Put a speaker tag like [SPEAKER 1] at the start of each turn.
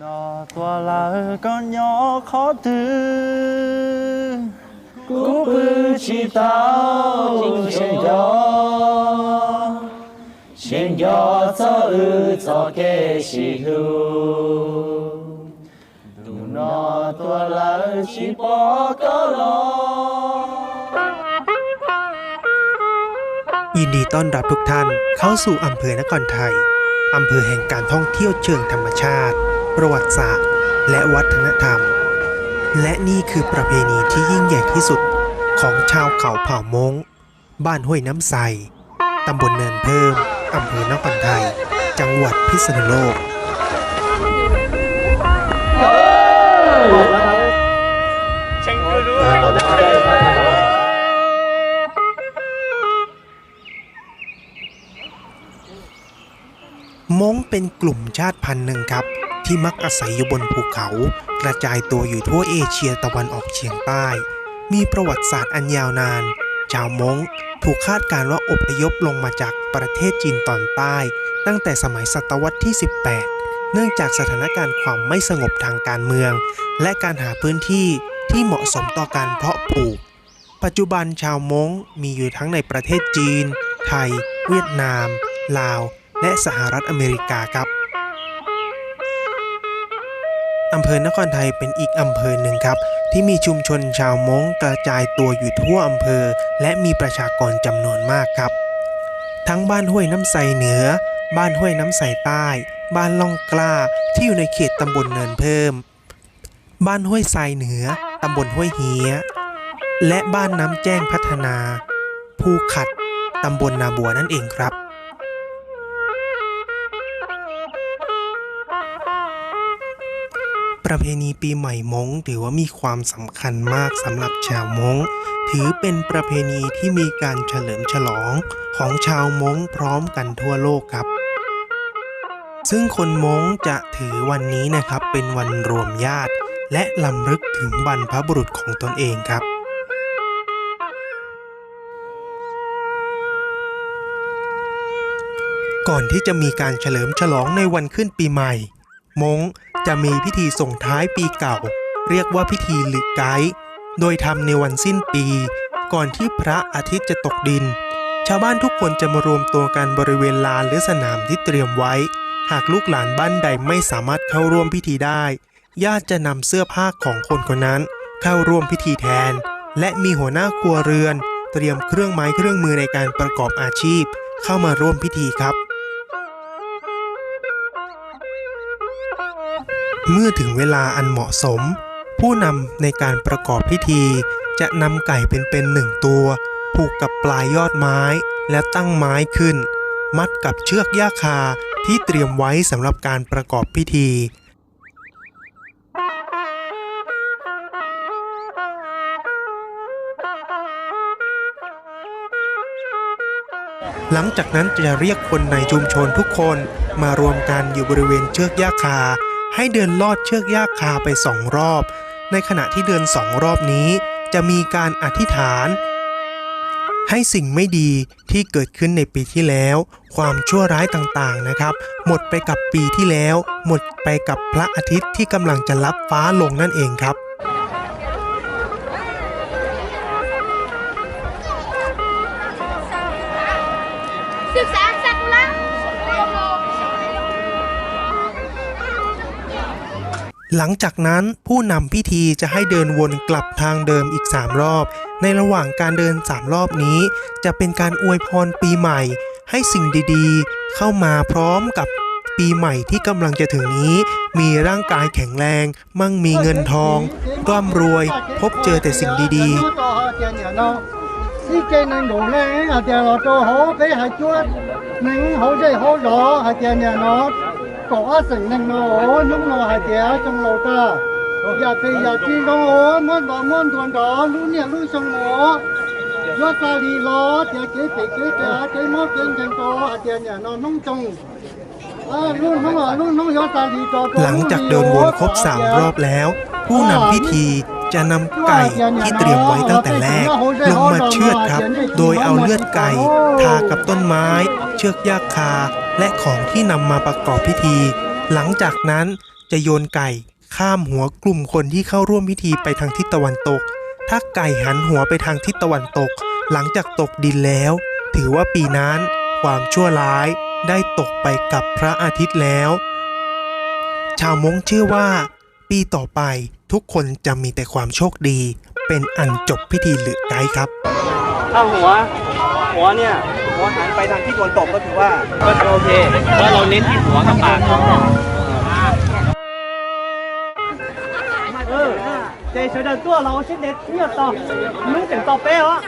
[SPEAKER 1] Nó tua là con nhỏ khó tư Cú bư chỉ tao trên gió Trên gió cho ư cho kê xì hư Tụ nó tua là chỉ bỏ có lo
[SPEAKER 2] ยินดีต้อนรับทุกท่านเข้าสู่อำเภอนครไทย อำเภอแห่งการท่องเที่ยวเชิงธรรมชาติ ประวัติศาสตร์ และวัฒนธรรม และนี่คือประเพณีที่ยิ่งใหญ่ที่สุดของชาวเขาเผ่ามงบ้านห้วยน้ำใสตำบลเนินเพิ่มอำเภอนครไทย จังหวัดพิษณุโลกม้งเป็นกลุ่มชาติพันธุ์หนึ่งครับ ที่มักอาศัยอยู่บนภูเขา กระจายตัวอยู่ทั่วเอเชียตะวันออกเฉียงใต้ มีประวัติศาสตร์อันยาวนาน ชาวม้งถูกคาดการว่าอพยพลงมาจากประเทศจีนตอนใต้ ตั้งแต่สมัยศตวรรษที่ 18 เนื่องจากสถานการณ์ความไม่สงบทางการเมือง และการหาพื้นที่ที่เหมาะสมต่อการเพาะปลูก ปัจจุบันชาวม้งมีอยู่ทั้งในประเทศจีน ไทย เวียดนาม ลาว และสหรัฐอเมริกาครับ อำเภอนครไทยเป็นอีกอำเภอหนึ่งครับ ที่มีชุมชนชาวม้งกระจายตัวอยู่ทั่วอำเภอ และมีประชากรจำนวนมากครับ ทั้งบ้านห้วยน้ำใสเหนือ บ้านห้วยน้ำใสใต้ บ้านล่องกล้าที่อยู่ในเขตตำบลเนินเพิ่ม บ้านห้วยทรายเหนือตำบลห้วยเฮียและบ้านน้ำแจ้งพัฒนา ภูขัดตำบลนาบัวนั่นเองครับ ประเพณีปีใหม่มงถือว่ามีความสำคัญมากสำหรับชาวมงถือเป็นประเพณีที่มีการเฉลิมฉลองของชาวมงพร้อมกันทั่วโลกครับ ซึ่งคนมงจะถือวันนี้นะครับเป็นวันรวมญาติ และลำลึกถึงบรรพบุรุษของตนเองครับก่อนที่จะมีการเฉลิมฉลองในวันขึ้นปีใหม่ มง จะมีพิธีส่งท้ายปีเก่า เรียกว่าพิธีหลึกไกด์โดยทำในวันสิ้นปี ก่อนที่พระอาทิตย์จะตกดิน ชาวบ้านทุกคนจะมารวมตัวกันบริเวณลานหรือสนามที่เตรียมไว้ หากลูกหลานบ้านใดไม่สามารถเข้าร่วมพิธีได้ ญาติจะนำเสื้อผ้าของคนคนนั้น เข้าร่วมพิธีแทน และมีหัวหน้าครัวเรือน เตรียมเครื่องไม้เครื่องมือในการประกอบอาชีพ เข้ามาร่วมพิธีครับ เมื่อถึงเวลาอันเหมาะสม ผู้นำในการประกอบพิธี จะนำไก่เป็นๆหนึ่งตัว ผูกกับปลายยอดไม้และตั้งไม้ขึ้น มัดกับเชือกหญ้าคาที่เตรียมไว้สำหรับการประกอบพิธี หลังจากนั้นจะเรียกคนในชุมชนทุกคนมารวมกันอยู่บริเวณเชือกหญ้าคา ให้เดินลอดเชือกยากคาไปสองรอบ ในขณะที่เดินสองรอบนี้ จะมีการอธิษฐาน ให้สิ่งไม่ดีที่เกิดขึ้นในปีที่แล้ว ความชั่วร้ายต่างๆนะครับ หมดไปกับปีที่แล้ว หมดไปกับพระอาทิตย์ที่กำลังจะลับฟ้าลงนั่นเองครับ หลังจากนั้นผู้นำพิธีจะให้เดินวนกลับทางเดิมอีก 3 รอบ ในระหว่างการเดิน 3 รอบนี้ จะเป็นการอวยพรปีใหม่ ให้สิ่งดีๆ เข้ามาพร้อมกับปีใหม่ที่กำลังจะถึงนี้ มีร่างกายแข็งแรง มั่งมีเงินทองร่ำรวย พบเจอแต่สิ่งดี
[SPEAKER 3] 司 cổ á sừng nâng lô nhúng lô hai kéo trong lô ta giờ thì giờ chi con ô muốn bỏ muốn thuần đó lũ nè lũ sông ngộ gió ta đi lo thì chế bị chế cả chế mót chân chân to hạt tiền nhà nó nông
[SPEAKER 2] trồng หลังจากเดินวนครบสามรอบแล้ว ผู้นำพิธีจะนำไก่ที่เตรียมไว้ตั้งแต่แรก ลงมาเชือดครับ โดยเอาเลือดไก่ ทากับต้นไม้ เชือกยากคา และของที่นำมาประกอบพิธี หลังจากนั้นจะโยนไก่ข้ามหัวกลุ่มคนที่เข้าร่วมพิธีไปทางทิศตะวันตก ถ้าไก่หันหัวไปทางทิศตะวันตก หลังจากตกดินแล้ว ถือว่าปีนั้นความชั่วร้ายได้ตกไปกับพระอาทิตย์แล้ว ชาวมงเชื่อว่า ปีต่อไปทุกคนจะมีแต่ความโชคดี เป็นอันจบพิธีหลือไกครับ
[SPEAKER 4] ถ้าหัว หัวเนี่ย หัวหันไปทางที่ตะวันตกก็ถือว่าก็โอเค เพราะเราเน้นที่หัวกับปากเออ这随着做了，我现在听得到，能等到背了。